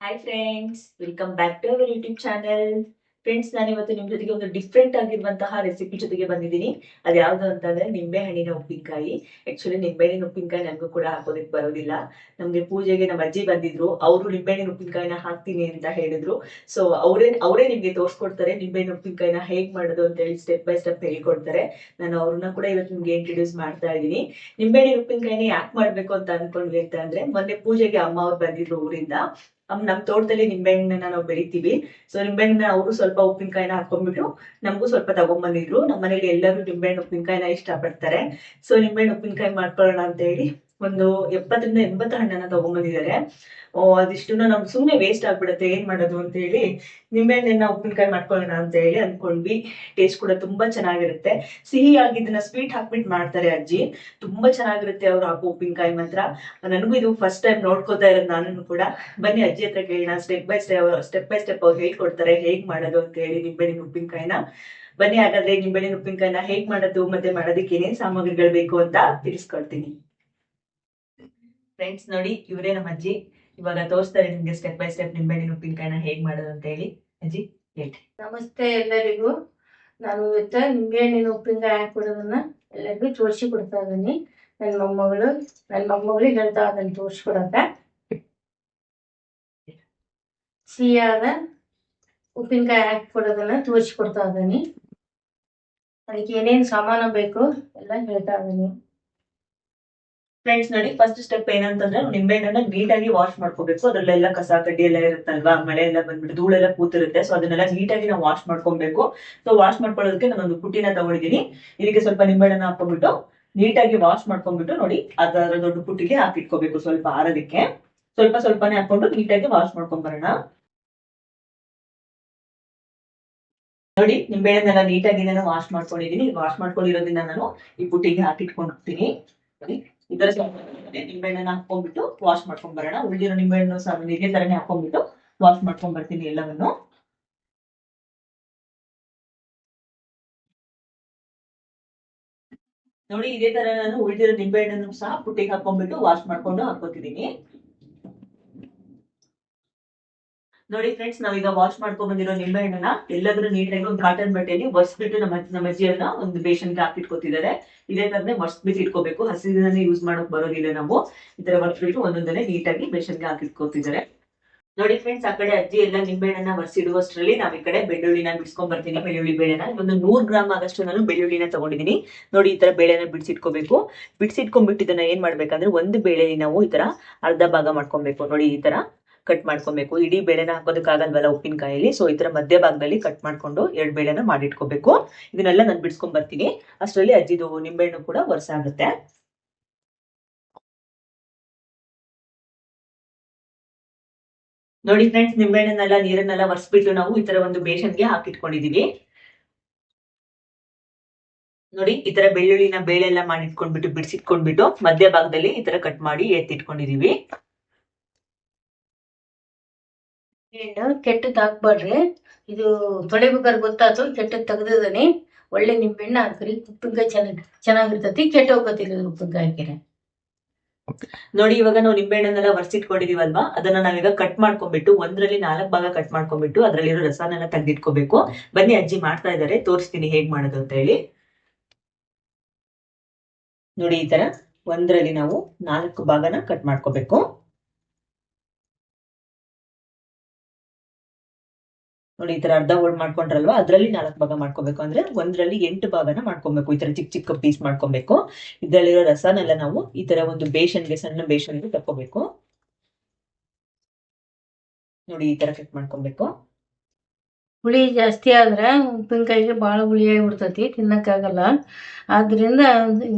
Hi friends welcome back to our YouTube channel friends ನಾನು ಇವತ್ತು ನಿಮ್ ಜೊತೆಗೆ ಒಂದು ಡಿಫ್ರೆಂಟ್ ಆಗಿರುವಂತಹ ರೆಸಿಪಿ ಜೊತೆಗೆ ಬಂದಿದ್ದೀನಿ. ಅದ್ಯಾವ್ದು ಅಂತಂದ್ರೆ ನಿಂಬೆ ಹಣ್ಣಿನ ಉಪ್ಪಿನಕಾಯಿ. ಆಕ್ಚುಲಿ ನಿಂಬೆ ಹಣ್ಣಿನ ಉಪ್ಪಿನಕಾಯಿ ನನಗೂ ಕೂಡ ಹಾಕೋದಕ್ಕೆ ಬರೋದಿಲ್ಲ. ನಮ್ಗೆ ಪೂಜೆಗೆ ನಮ್ಮ ಅಜ್ಜಿ ಬಂದಿದ್ರು. ಅವರು ನಿಂಬೆ ಹಣ್ಣಿನ ಉಪ್ಪಿನಕಾಯಿನ ಹಾಕ್ತೀನಿ ಅಂತ ಹೇಳಿದ್ರು. ಸೊ ಅವರೇ ಅವರೇ ನಿಮ್ಗೆ ತೋರಿಸ್ಕೊಡ್ತಾರೆ ನಿಂಬೆ ಹಣ್ಣಿನ ಉಪ್ಪಿನಕಾಯಿನ ಹೇಗ್ ಮಾಡೋದು ಅಂತ ಹೇಳಿ ಸ್ಟೆಪ್ ಬೈ ಸ್ಟೆಪ್ ಹೇಳ್ಕೊಡ್ತಾರೆ. ನಾನು ಅವ್ರನ್ನ ಕೂಡ ಇವತ್ತು ನಿಮ್ಗೆ ಇಂಟ್ರೊಡ್ಯೂಸ್ ಮಾಡ್ತಾ ಇದ್ದೀನಿ. ನಿಂಬೆ ಹಣ್ಣಿನ ಉಪ್ಪಿನಕಾಯಿನ ಯಾಕೆ ಮಾಡ್ಬೇಕು ಅಂತ ಅನ್ಕೊಂಡ್ವಿ ಅಂತ ಅಂದ್ರೆ, ಮೊನ್ನೆ ಪೂಜೆಗೆ ಅಮ್ಮ ಅವ್ರು ಬಂದಿದ್ರು ಊರಿಂದ. ನಮ್ ತೋಟದಲ್ಲಿ ನಿಂಬೆಹಣ್ಣನ್ನ ನಾವು ಬೆಳಿತೀವಿ. ಸೊ ನಿಂಬೆಹಣ್ಣ ಅವರು ಸ್ವಲ್ಪ ಉಪ್ಪಿನಕಾಯಿನ ಹಾಕೊಂಡ್ಬಿಟ್ಟು ನಮಗೂ ಸ್ವಲ್ಪ ತಗೊಂಡ್ಬಂದಿದ್ರು ನಮ್ಮ ಮನೇಲಿ ಎಲ್ಲರೂ ನಿಂಬೆಹಣ್ಣು ಉಪ್ಪಿನಕಾಯಿನ ಇಷ್ಟಪಡ್ತಾರೆ. ಸೊ ನಿಂಬೆಹಣ್ಣು ಉಪ್ಪಿನಕಾಯಿ ಮಾಡ್ಕೊಳ್ಳೋಣ ಅಂತ ಹೇಳಿ ಒಂದು ಎಪ್ಪತ್ತರಿಂದ ಎಂಬತ್ತು ಹಣ್ಣನ್ನ ತಗೊಂಡ್ಬಂದಿದ್ದಾರೆ ಓ, ಅದಿಷ್ಟನ್ನ ನಮ್ಗೆ ಸುಮ್ಮನೆ ವೇಸ್ಟ್ ಆಗ್ಬಿಡುತ್ತೆ, ಏನ್ ಮಾಡೋದು ಅಂತ ಹೇಳಿ ನಿಂಬೆಹಣ್ಣನ್ನ ಉಪ್ಪಿನಕಾಯಿ ಮಾಡ್ಕೊಳ್ಳೋಣ ಅಂತ ಹೇಳಿ ಅನ್ಕೊಂಡ್ವಿ. ಟೇಸ್ಟ್ ಕೂಡ ತುಂಬಾ ಚೆನ್ನಾಗಿರುತ್ತೆ. ಸಿಹಿ ಇದನ್ನ ಸ್ವೀಟ್ ಹಾಕ್ಬಿಟ್ಟು ಮಾಡ್ತಾರೆ ಅಜ್ಜಿ. ತುಂಬಾ ಚೆನ್ನಾಗಿರುತ್ತೆ ಅವ್ರು ಹಾಕೋ ಉಪ್ಪಿನಕಾಯಿ ಮಾತ್ರ. ನನಗೂ ಇದು ಫಸ್ಟ್ ಟೈಮ್ ನೋಡ್ಕೋತಾ ಇರೋದು ನಾನು ಕೂಡ. ಬನ್ನಿ ಅಜ್ಜಿ ಹತ್ರ ಕೇಳೋಣ. Step by step step by step ಅವ್ರು ಹೇಳ್ಕೊಡ್ತಾರೆ, ಹೇಗ್ ಮಾಡೋದು ಅಂತ ಹೇಳಿ ನಿಂಬೆಹಣ್ಣಿನ ಉಪ್ಪಿನಕಾಯಿನ. ಬನ್ನಿ ಹಾಗಾದ್ರೆ ನಿಂಬೆಹಣ್ಣಿನ ಉಪ್ಪಿನಕಾಯಿನ ಹೇಗ್ ಮಾಡೋದು ಮತ್ತೆ ಮಾಡೋದಕ್ಕೆ ಏನೇನ್ ಸಾಮಗ್ರಿಗಳು ಬೇಕು ಅಂತ ತಿಳಿಸ್ಕೊಡ್ತೀನಿ. ಫ್ರೆಂಡ್ಸ್ ನೋಡಿ, ಇವರೇ ನಮ್ಮ ಅಜ್ಜಿ. ಇವಾಗ ತೋರಿಸ್ತಾರೆ ನಿಮ್ಗೆ ಸ್ಟೆಪ್ ಬೈ ಸ್ಟೆಪ್ ನಿಂಬೆಹಣ್ಣಿನ ಉಪ್ಪಿನಕಾಯಿನ ಹೇಗ್ ಮಾಡೋದು ಅಂತ ಹೇಳಿ. ಅಜ್ಜಿ ಹೇಳಿ ನಮಸ್ತೆ ಎಲ್ಲರಿಗೂ. ನಾನು ಇವತ್ತು ನಿಂಬೆಹಣ್ಣಿನ ಉಪ್ಪಿನಕಾಯಿ ಹಾಕ್ಬಿಡೋದನ್ನ ಎಲ್ಲರಿಗೂ ತೋರಿಸಿ ಕೊಡ್ತಾ ಇದ್ದೀನಿ. ನನ್ನ ಮೊಮ್ಮಗಳು ನನ್ನ ಮೊಮ್ಮಗಳಿಗೆ ಹೇಳ್ತಾ ಅದನ್ನು ತೋರಿಸ್ಕೊಡಕ ಸಿಹಿಯಾದ ಉಪ್ಪಿನಕಾಯಿ ತೋರಿಸಿ ಕೊಡ್ತಾ ಇದ್ದೀನಿ. ಅದಕ್ಕೆ ಏನೇನು ಸಾಮಾನು ಬೇಕು ಎಲ್ಲ ಹೇಳ್ತಾ ಇದ್ದೀನಿ. ಫ್ರೆಂಡ್ಸ್ ನೋಡಿ ಫಸ್ಟ್ ಸ್ಟೆಪ್ ಏನಂತಂದ್ರೆ ನಿಂಬೆಹಣ್ಣನ್ನ ನೀಟಾಗಿ ವಾಶ್ ಮಾಡ್ಕೋಬೇಕು. ಅದ್ರಲ್ಲೆಲ್ಲ ಕಸ ಕಡ್ಡಿ ಎಲ್ಲ ಇರುತ್ತಲ್ವಾ ಮಳೆ ಎಲ್ಲ ಬಂದ್ಬಿಟ್ಟು ಧೂಳೆಲ್ಲ ಕೂತಿರುತ್ತೆ. ಸೊ ಅದನ್ನೆಲ್ಲ ನೀಟಾಗಿ ನಾವು ವಾಶ್ ಮಾಡ್ಕೊಬೇಕು. ಸೊ ವಾಶ್ ಮಾಡ್ಕೊಳ್ಳೋದಕ್ಕೆ ನಾನೊಂದು ಪುಟ್ಟಿನ ತಗೊಂಡಿದ್ದೀನಿ. ಇದಕ್ಕೆ ಸ್ವಲ್ಪ ನಿಂಬೆಹಣ್ಣನ್ನ ಹಾಕೊಂಡ್ಬಿಟ್ಟು ನೀಟಾಗಿ ವಾಶ್ ಮಾಡ್ಕೊಂಡ್ಬಿಟ್ಟು ನೋಡಿ ಅದರ ದೊಡ್ಡ ಪುಟ್ಟಿಗೆ ಹಾಕಿಟ್ಕೋಬೇಕು ಸ್ವಲ್ಪ ಆರೋದಕ್ಕೆ. ಸ್ವಲ್ಪ ಸ್ವಲ್ಪನೇ ಹಾಕೊಂಡು ನೀಟಾಗಿ ವಾಶ್ ಮಾಡ್ಕೊಂಡ್ ಬರೋಣ ನೋಡಿ ನಿಂಬೆಹಣ್ಣೆಲ್ಲ ನೀಟಾಗಿ ನಾನು ವಾಶ್ ಮಾಡ್ಕೊಂಡಿದೀನಿ ವಾಶ್ ಮಾಡ್ಕೊಂಡಿರೋದ್ರಿಂದ ನಾನು ಈ ಪುಟ್ಟಿಗೆ ಹಾಕಿಟ್ಕೊಂಡಿರ್ತೀನಿ ನೋಡಿ. ಇದರ ಸ್ವಲ್ಪ ನಿಂಬೆಹಣ್ಣನ್ನ ಹಾಕೊಂಡ್ಬಿಟ್ಟು ವಾಶ್ ಮಾಡ್ಕೊಂಡ್ ಬರೋಣ. ಉಳಿದಿರೋ ನಿಂಬೆಹಣ್ಣು ಸಹ ಇದೇ ತರನೇ ಹಾಕೊಂಡ್ಬಿಟ್ಟು ವಾಶ್ ಮಾಡ್ಕೊಂಡ್ ಬರ್ತೀನಿ ಎಲ್ಲವನ್ನು. ನೋಡಿ, ಇದೇ ತರ ನಾನು ಉಳಿದಿರೋ ನಿಂಬೆಹಣ್ಣನ್ನು ಸಹ ಪುಟ್ಟಿಗೆ ಹಾಕೊಂಡ್ಬಿಟ್ಟು ವಾಶ್ ಮಾಡ್ಕೊಂಡು ಹಾಕೋತಿದೀನಿ ನೋಡಿ ಫ್ರೆಂಡ್ಸ್ ನಾವೀಗ ವಾಶ್ ಮಾಡ್ಕೊಂಡ್ ಬಂದಿರೋ ನಿಂಬೆಹಣ್ಣನ್ನ ಎಲ್ಲಾದ್ರೂ ನೀಟಾಗಿ ಒಂದು ಕಾಟನ್ ಬಟ್ಟೆಯಲ್ಲಿ ಒರೆಸ್ಬಿಟ್ಟು ನಮ್ಮ ನಮ್ಮ ಅಜ್ಜಿಯನ್ನ ಒಂದು ಬೇಷನ್ಗೆ ಹಾಕಿಟ್ಕೋತಿದ್ದಾರೆ ಇದೇ ತರನೇ ಒರೆಸ್ಬಿಟ್ಟು ಇಟ್ಕೋಬೇಕು. ಹಸಿರನ್ನೇ ಯೂಸ್ ಮಾಡೋಕ್ ಬರೋದಿಲ್ಲ ನಾವು. ಈ ತರ ಒರೆಸ್ಬಿಟ್ಟು ಒಂದೊಂದನ್ನೇ ನೀಟಾಗಿ ಬೇಷನ್ಗೆ ಹಾಕಿಟ್ಕೋತಿದ್ದಾರೆ ನೋಡಿ ಫ್ರೆಂಡ್ಸ್ ಆ ಕಡೆ ಅಜ್ಜಿ ಎಲ್ಲ ನಿಂಬೆಹಣ್ಣನ್ನ ಒರೆಸಿಡುವಷ್ಟರಲ್ಲಿ ನಾವ್ ಈ ಕಡೆ ಬೆಳ್ಳುಳ್ಳಿನ ಬಿಡಿಸ್ಕೊಂಡ್ ಬರ್ತೀನಿ. ಬೆಳ್ಳುಳ್ಳಿ ಬೇಳೆನ. ಒಂದು ನೂರ್ ಗ್ರಾಮ್ ಆಗಷ್ಟು ನಾನು ಬೆಳ್ಳುಳ್ಳಿನ ತಗೊಂಡಿದ್ದೀನಿ. ನೋಡಿ ಈ ತರ ಬೇಳೆನ ಬಿಡಿಸಿಟ್ಕೋಬೇಕು. ಬಿಡಿಸಿಟ್ಕೊಂಡ್ಬಿಟ್ಟು ಇದನ್ನ ಏನ್ ಮಾಡ್ಬೇಕಂದ್ರೆ ಒಂದು ಬೇಳೆಲಿ ನಾವು ಈ ತರ ಅರ್ಧ ಭಾಗ ಮಾಡ್ಕೊಬೇಕು. ನೋಡಿ ಈ ತರ. ಕಟ್ ಮಾಡ್ಕೊಬೇಕು. ಇಡೀ ಬೇಳೆನ ಹಾಕೋದಕ್ಕಾಗಲ್ವಲ್ಲ ಉಪ್ಪಿನಕಾಯಲ್ಲಿ? ಸೊ ಈ ಮಧ್ಯ ಭಾಗದಲ್ಲಿ ಕಟ್ ಮಾಡ್ಕೊಂಡು ಎರಡ್ ಬೇಳೆನ ಮಾಡಿಟ್ಕೋಬೇಕು. ಇದನ್ನೆಲ್ಲ ನಾನು ಬಿಡ್ಸ್ಕೊಂಡ್ ಬರ್ತೀನಿ. ಅಷ್ಟರಲ್ಲಿ ಅಜ್ಜಿದು ನಿಂಬೆಹಣ್ಣು ಕೂಡ ಆಗುತ್ತೆ. ನೋಡಿ ಫ್ರೆಂಡ್ಸ್ ನಿಂಬೆಹಣ್ಣನ್ನೆಲ್ಲ, ನೀರನ್ನೆಲ್ಲ ಒರೆಸ್ಬಿಟ್ಟು ನಾವು ಈ ತರ ಒಂದು ಬೇಷನ್ಗೆ ಹಾಕಿಟ್ಕೊಂಡಿದೀವಿ. ನೋಡಿ, ಈ ತರ ಬೆಳ್ಳುಳ್ಳಿನ ಬೇಳೆ ಎಲ್ಲ ಮಾಡಿಟ್ಕೊಂಡ್ಬಿಟ್ಟು ಬಿಡಿಸಿಟ್ಕೊಂಡ್ಬಿಟ್ಟು ಮಧ್ಯ ಭಾಗದಲ್ಲಿ ಈ ತರ ಕಟ್ ಮಾಡಿ ಎತ್ತಿಟ್ಕೊಂಡಿದೀವಿ. ನಿಂಬೆಹಣ್ಣು ಕೆಟ್ಟದ್ದು ಹಾಕ್ಬಾರ್ರಿ ಇದು ತೊಳಿಬೇಕಾದ್ರೆ ಗೊತ್ತಾಯ್ತು ಕೆಟ್ಟದ್ದು ತೆಗ್ದಿದ್ದೀನಿ. ಒಳ್ಳೆ ನಿಂಬೆಹಣ್ಣು ಹಾಕ್ರಿ ಉಪ್ಪಿನಕಾಯಿ ಚೆನ್ನಾಗಿ, ಚೆನ್ನಾಗಿರ್ತತಿ, ಕೆಟ್ಟ ಹೋಗತ್ತಿಲ್ಲ ಉಪ್ಪಿನಕಾಯಿ ನೋಡಿ, ಇವಾಗ ನಾವು ನಿಂಬೆಹಣ್ಣನ್ನೆಲ್ಲ ಒರೆಸಿಟ್ಕೊಂಡಿದೀವಲ್ವಾ? ಅದನ್ನ ನಾವೀಗ ಕಟ್ ಮಾಡ್ಕೊಂಡ್ಬಿಟ್ಟು, ಒಂದ್ರಲ್ಲಿ ನಾಲ್ಕು ಭಾಗ ಕಟ್ ಮಾಡ್ಕೊಂಡ್ಬಿಟ್ಟು, ಅದ್ರಲ್ಲಿರೋ ರಸನೆಲ್ಲ ತೆಗೆದಿಟ್ಕೋಬೇಕು. ಬನ್ನಿ ಅಜ್ಜಿ ಮಾಡ್ತಾ ಇದಾರೆ ತೋರಿಸ್ತೀನಿ ಹೇಗ್ ಮಾಡೋದು ಅಂತ ಹೇಳಿ. ನೋಡಿ, ಈ ತರ ಒಂದ್ರಲ್ಲಿ ನಾವು ನಾಲ್ಕು ಭಾಗನ ಕಟ್ ಮಾಡ್ಕೋಬೇಕು. ನೋಡಿ, ಈ ತರ ಅರ್ಧ ಹೋಳ್ ಮಾಡ್ಕೊಂಡ್ರಲ್ವಾ? ಅದ್ರಲ್ಲಿ ನಾಲ್ಕು ಭಾಗ ಮಾಡ್ಕೋಬೇಕು. ಅಂದ್ರೆ ಒಂದ್ರಲ್ಲಿ ಎಂಟು ಭಾಗನ ಮಾಡ್ಕೊಬೇಕು. ಈ ತರ ಚಿಕ್ಕ ಚಿಕ್ಕ ಪೀಸ್ ಮಾಡ್ಕೊಬೇಕು. ಇದ್ರಲ್ಲಿರೋ ರಸನೆಲ್ಲ ನಾವು ಈ ತರ ಒಂದು ಬೇಷನ್ಗೆ, ಸಣ್ಣ ಬೇಷನ್ಗೆ ತಕ್ಕೋಬೇಕು ನೋಡಿ, ಈ ತರ ಕಟ್ ಮಾಡ್ಕೊಬೇಕು. ಹುಳಿ ಜಾಸ್ತಿ ಆದ್ರೆ ಉಪ್ಪಿನಕಾಯಿಗೆ ಭಾಳ ಹುಳಿ ಆಗಿಬಿಡ್ತೈತಿ ತಿನ್ನಕ್ಕಾಗಲ್ಲ ಆದ್ರಿಂದ